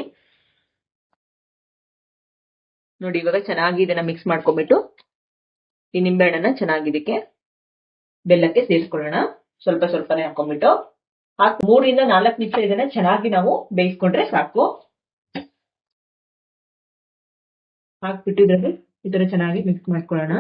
ನೋಡಿ, ಇವಾಗ ಚೆನ್ನಾಗಿ ಇದನ್ನ ಮಿಕ್ಸ್ ಮಾಡ್ಕೊಂಡ್ಬಿಟ್ಟು ಈ ನಿಂಬೆಹಣ್ಣನ್ನ ಚೆನ್ನಾಗಿ ಇದಕ್ಕೆ ಬೆಲ್ಲಕ್ಕೆ ಸೇರಿಸ್ಕೊಳ್ಳೋಣ ಸ್ವಲ್ಪ ಸ್ವಲ್ಪನೇ ಹಾಕೊಂಡ್ಬಿಟ್ಟು ಹಾಕಿ ಮೂರಿಂದ ನಾಲ್ಕು ನಿಮಿಷ ಇದನ್ನ ಚೆನ್ನಾಗಿ ನಾವು ಬೇಯಿಸ್ಕೊಂಡ್ರೆ ಸಾಕು. ಹಾಕ್ಬಿಟ್ಟಿದ್ರೆ ಈ ತರ ಚೆನ್ನಾಗಿ ಮಿಕ್ಸ್ ಮಾಡ್ಕೊಳ್ಳೋಣ.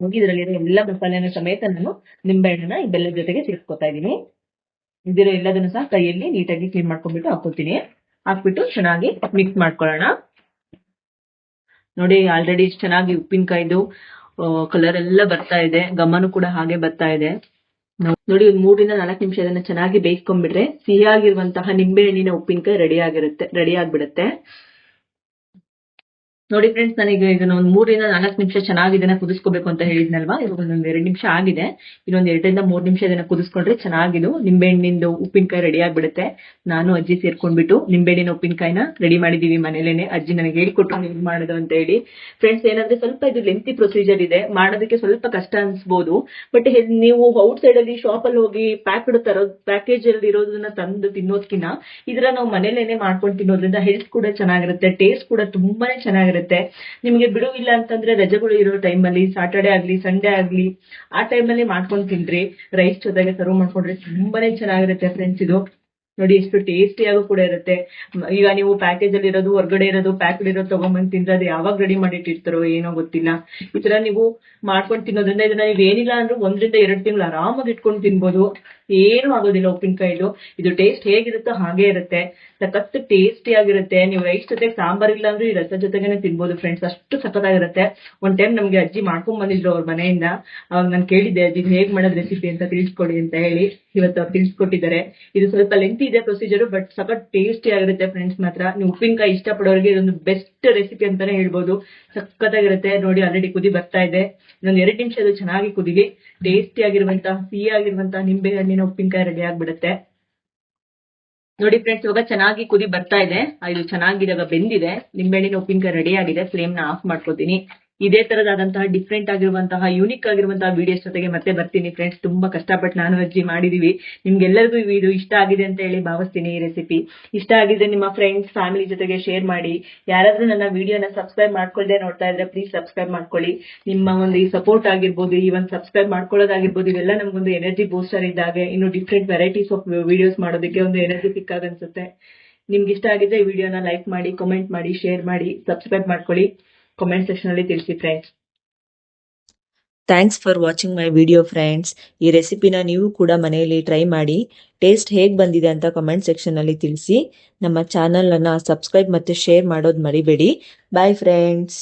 ಹೋಗಿ ಎಲ್ಲ ಮಸಾಲೆನ ಸಮೇತ ನಾನು ನಿಂಬೆಹಣ್ಣನ್ನ ಈ ಬೆಲ್ಲದ ಜೊತೆಗೆ ಸೇರಿಸ್ಕೊತಾ ಇದ್ದೀನಿ. ಇದಿರೋ ಎಲ್ಲದನ್ನು ಸಹ ಕೈಯಲ್ಲಿ ನೀಟಾಗಿ ಕ್ಲೀನ್ ಮಾಡ್ಕೊಂಡ್ಬಿಟ್ಟು ಹಾಕೋತೀನಿ ಹಾಕ್ಬಿಟ್ಟು ಚೆನ್ನಾಗಿ ಮಿಕ್ಸ್ ಮಾಡ್ಕೊಳ್ಳೋಣ. ನೋಡಿ ಆಲ್ರೆಡಿ ಚೆನ್ನಾಗಿ ಉಪ್ಪಿನಕಾಯ್ದು ಕಲರ್ ಎಲ್ಲ ಬರ್ತಾ ಇದೆ. ಘಮನು ಕೂಡ ಹಾಗೆ ಬರ್ತಾ ಇದೆ. ನೋಡಿ, ಒಂದು ಮೂರಿಂದ ನಾಲ್ಕು ನಿಮಿಷ ಅದನ್ನ ಚೆನ್ನಾಗಿ ಬೇಯಿಸ್ಕೊಂಡ್ಬಿಟ್ರೆ ಸಿಹಿಯಾಗಿರುವಂತಹ ನಿಂಬೆ ಹಣ್ಣಿನ ಉಪ್ಪಿನಕಾಯಿ ರೆಡಿ ಆಗಿರುತ್ತೆ ರೆಡಿ ಆಗ್ಬಿಡುತ್ತೆ. ನೋಡಿ ಫ್ರೆಂಡ್ಸ್ ನನಗೆ ಇದನ್ನ ಒಂದು ಮೂರಿಂದ ನಾಲ್ಕು ನಿಮಿಷ ಚೆನ್ನಾಗಿ ಇದನ್ನ ಕುದಿಸ್ಕೋಬೇಕು ಅಂತ ಹೇಳಿದ್ನಲ್ವಾ? ಇವಾಗ ಒಂದೊಂದು ಎರಡು ನಿಮಿಷ ಆಗಿದೆ. ಇನ್ನೊಂದು ಎರಡರಿಂದ ಮೂರು ನಿಮಿಷ ಇದನ್ನ ಕುದಿಸ್ಕೊಂಡ್ರೆ ಚೆನ್ನಾಗಿದು. ನಿಂಬೆ ಹಣ್ಣಿಂದು ಉಪ್ಪಿನಕಾಯಿ ರೆಡಿ ಆಗಿಬಿಡುತ್ತೆ. ನಾನು ಅಜ್ಜಿ ಸೇರ್ಕೊಂಡ್ಬಿಟ್ಟು ನಿಂಬೆಹಣ್ಣಿನ ಉಪ್ಪಿನಕಾಯಿನ ರೆಡಿ ಮಾಡಿದೀವಿ ಮನೇಲೇನೆ. ಅಜ್ಜಿ ನನಗೆ ಹೇಳಿ ಕೊಟ್ಟು ಮಾಡೋದು ಅಂತ ಹೇಳಿ. ಫ್ರೆಂಡ್ಸ್ ಏನಂದ್ರೆ ಸ್ವಲ್ಪ ಇದು ಲೆಂತಿ ಪ್ರೊಸೀಜರ್ ಇದೆ. ಮಾಡೋದಕ್ಕೆ ಸ್ವಲ್ಪ ಕಷ್ಟ ಅನ್ಸ್ಬೋದು. ಬಟ್ ನೀವು ಔಟ್ ಸೈಡ್ ಅಲ್ಲಿ ಶಾಪ್ ಅಲ್ಲಿ ಹೋಗಿ ಪ್ಯಾಕ್ ತರೋದು ಪ್ಯಾಕೇಜ್ ಅಲ್ಲಿ ಇರೋದನ್ನ ತಂದು ತಿನ್ನೋದ್ಕಿನ್ನ ಇದ್ರ ನಾವು ಮನೇಲೇನೆ ಮಾಡ್ಕೊಂಡು ತಿನ್ನೋದ್ರಿಂದ ಹೆಲ್ತ್ ಕೂಡ ಚೆನ್ನಾಗಿರುತ್ತೆ. ಟೇಸ್ಟ್ ಕೂಡ ತುಂಬಾನೇ ಚೆನ್ನಾಗಿರುತ್ತೆ. ನಿಮಗೆ ಬಿಡುವಿಲ್ಲ ಅಂತಂದ್ರೆ ರಜೆಗಳು ಇರೋ ಟೈಮಲ್ಲಿ ಸಾಟರ್ಡೆ ಆಗ್ಲಿ ಸಂಡೇ ಆಗ್ಲಿ, ಆ ಟೈಮಲ್ಲಿ ಮಾಡ್ಕೊಂಡು ತಿನ್ರಿ. ರೈಸ್ ಜೊತೆಗೆ ಸರ್ವ್ ಮಾಡ್ಕೊಂಡ್ರೆ ತುಂಬಾನೇ ಚೆನ್ನಾಗಿರುತ್ತೆ ಫ್ರೆಂಡ್ಸ್ ಇದು. ನೋಡಿ, ಎಷ್ಟು ಟೇಸ್ಟಿಯಾಗೂ ಕೂಡ ಇರುತ್ತೆ. ಈಗ ನೀವು ಪ್ಯಾಕೇಜ್ ಅಲ್ಲಿ ಇರೋದು, ಹೊರಗಡೆ ಇರೋದು ಪ್ಯಾಕ್ಡ್ ಇರೋದು ತಗೊಂಡ್ಬಂದು ತಿಂದ್ರೆ ಅದು ಯಾವಾಗ ರೆಡಿ ಮಾಡಿಟ್ಟಿರ್ತಾರೋ ಏನೋ ಗೊತ್ತಿಲ್ಲ. ಈ ತರ ನೀವು ಮಾಡ್ಕೊಂಡು ತಿನ್ನೋದ್ರಿಂದ ಇದನ್ನ ನೀವು ಏನಿಲ್ಲ ಅಂದ್ರೆ ಒಂದ್ರಿಂದ ಎರಡು ತಿಂಗಳು ಆರಾಮಾಗಿ ಇಟ್ಕೊಂಡು ತಿನ್ಬೋದು. ಏನು ಆಗೋದಿಲ್ಲ ಉಪ್ಪಿನಕಾಯಿದು ಇದು ಟೇಸ್ಟ್ ಹೇಗಿರುತ್ತೋ ಹಾಗೆ ಇರುತ್ತೆ. ಸಖತ್ ಟೇಸ್ಟಿ ಆಗಿರುತ್ತೆ. ನೀವು ರೈಸ್ ಜೊತೆಗೆ ಸಾಂಬಾರ್ ಇಲ್ಲ ಅಂದ್ರೆ ಈ ರಸ ಜೊತೆಗೇನೆ ತಿನ್ಬೋದು ಫ್ರೆಂಡ್ಸ್ ಅಷ್ಟು ಸಖತ್ತಾಗಿರುತ್ತೆ. ಒಂದ್ ಟೈಮ್ ನಮ್ಗೆ ಅಜ್ಜಿ ಮಾಡ್ಕೊಂಡ್ ಬಂದಿದ್ರು ಅವ್ರ ಮನೆಯಿಂದ. ಅವಾಗ ನಾನು ಕೇಳಿದ್ದೆ, ಅಜ್ಜಿ ಹೇಗ್ ಮಾಡೋದ್ ರೆಸಿಪಿ ಅಂತ ತಿಳಿಸ್ಕೊಡಿ ಅಂತ ಹೇಳಿ. ಇವತ್ತು ತಿಳಿಸ್ಕೊಟ್ಟಿದ್ದಾರೆ. ಇದು ಸ್ವಲ್ಪ ಲೆಂತ್ ಇದೆ ಪ್ರೊಸೀಜರ್ ಬಟ್ ಸಖತ್ ಟೇಸ್ಟಿ ಆಗಿರುತ್ತೆ ಫ್ರೆಂಡ್ಸ್ ಮಾತ್ರ. ನೀವು ಉಪ್ಪಿನಕಾಯಿ ಇಷ್ಟಪಡೋರಿಗೆ ಇದೊಂದು ಬೆಸ್ಟ್ ರೆಸಿಪಿ ಅಂತಾನೆ ಹೇಳ್ಬೋದು. ಸಖತ್ತಾಗಿರುತ್ತೆ. ನೋಡಿ ಆಲ್ರೆಡಿ ಕುದಿ ಬರ್ತಾ ಇದೆ. ಇನ್ನೊಂದ್ ಎರಡು ನಿಮಿಷ ಅದು ಚೆನ್ನಾಗಿ ಕುದಿಲಿ ಟೇಸ್ಟಿ ಆಗಿರುವಂತಹ ಸಿಹಿ ಆಗಿರುವಂತಹ ನಿಂಬೆ ಹಣ್ಣಿನ ಉಪ್ಪಿನಕಾಯಿ ರೆಡಿ ಆಗ್ಬಿಡುತ್ತೆ. ನೋಡಿ ಫ್ರೆಂಡ್ಸ್ ಇವಾಗ ಚೆನ್ನಾಗಿ ಕುದಿ ಬರ್ತಾ ಇದೆ. ಇದು ಚೆನ್ನಾಗಿ ಇವಾಗ ಬೆಂದಿದೆ. ನಿಂಬೆಹಣ್ಣಿನ ಉಪ್ಪಿನಕಾಯಿ ರೆಡಿ ಆಗಿದೆ. ಫ್ಲೇಮ್ನ ಆಫ್ ಮಾಡ್ಕೋತೀನಿ. ಇದೇ ತರದಾದಂತಹ ಡಿಫ್ರೆಂಟ್ ಆಗಿರುವಂತಹ ಯೂನಿಕ್ ಆಗಿರುವಂತಹ ವಿಡಿಯೋಸ್ ಜೊತೆಗೆ ಮತ್ತೆ ಬರ್ತೀನಿ ಫ್ರೆಂಡ್ಸ್ ತುಂಬಾ ಕಷ್ಟಪಟ್ಟು ನಾನು ಅಜ್ಜಿ ಮಾಡಿದೀವಿ. ನಿಮ್ಗೆಲ್ಲರಿಗೂ ವಿಡಿಯೋ ಇಷ್ಟ ಆಗಿದೆ ಅಂತ ಹೇಳಿ ಭಾವಿಸ್ತೀನಿ ಈ ರೆಸಿಪಿ ಇಷ್ಟ ಆಗಿದ್ರೆ ನಿಮ್ಮ ಫ್ರೆಂಡ್ಸ್ ಫ್ಯಾಮಿಲಿ ಜೊತೆಗೆ ಶೇರ್ ಮಾಡಿ. ಯಾರಾದ್ರೂ ನನ್ನ ವಿಡಿಯೋನ ಸಬ್ಸ್ಕ್ರೈಬ್ ಮಾಡ್ಕೊಳ್ಳದೆ ನೋಡ್ತಾ ಇದ್ರೆ ಪ್ಲೀಸ್ ಸಬ್ಸ್ಕ್ರೈಬ್ ಮಾಡ್ಕೊಳ್ಳಿ. ನಿಮ್ಮ ಒಂದು ಈ ಸಪೋರ್ಟ್ ಆಗಿರ್ಬೋದು, ಈ ಒಂದು ಸಬ್ಸ್ಕ್ರೈಬ್ ಮಾಡ್ಕೊಳ್ಳೋದಾಗಿರ್ಬೋದು, ಇವೆಲ್ಲ ನಮ್ಗೊಂದು ಎನರ್ಜಿ ಬೂಸ್ಟರ್ ಇದ್ದಾಗೆ ಇನ್ನು ಡಿಫ್ರೆಂಟ್ ವೆರೈಟೀಸ್ ಆಫ್ ವಿಡಿಯೋಸ್ ಮಾಡೋದಕ್ಕೆ ಒಂದು ಎನರ್ಜಿ ಸಿಕ್ಕಾಗ ಅನ್ಸುತ್ತೆ. ನಿಮ್ಗೆ ಇಷ್ಟ ಆಗಿದ್ರೆ ಈ ವಿಡಿಯೋನ ಲೈಕ್ ಮಾಡಿ ಕಮೆಂಟ್ ಮಾಡಿ ಶೇರ್ ಮಾಡಿ ಸಬ್ಸ್ಕ್ರೈಬ್ ಮಾಡ್ಕೊಳ್ಳಿ. ಕಾಮೆಂಟ್ ಸೆಕ್ಷನ್ ಅಲ್ಲಿ ತಿಳಿಸಿ friends thanks for watching my video friends ಈ ರೆಸಿಪಿನ ನೀವು ಕೂಡ ಮನೆಯಲ್ಲಿ ಟ್ರೈ ಮಾಡಿ. ಟೇಸ್ಟ್ ಹೇಗೆ ಬಂದಿದೆ ಅಂತ ಕಮೆಂಟ್ ಸೆಕ್ಷನಲ್ಲಿ ತಿಳಿಸಿ. ನಮ್ಮ ಚಾನಲನ್ನು ಸಬ್ಸ್ಕ್ರೈಬ್ ಮತ್ತೆ ಶೇರ್ ಮಾಡೋದು ಮರಿಬೇಡಿ. Bye friends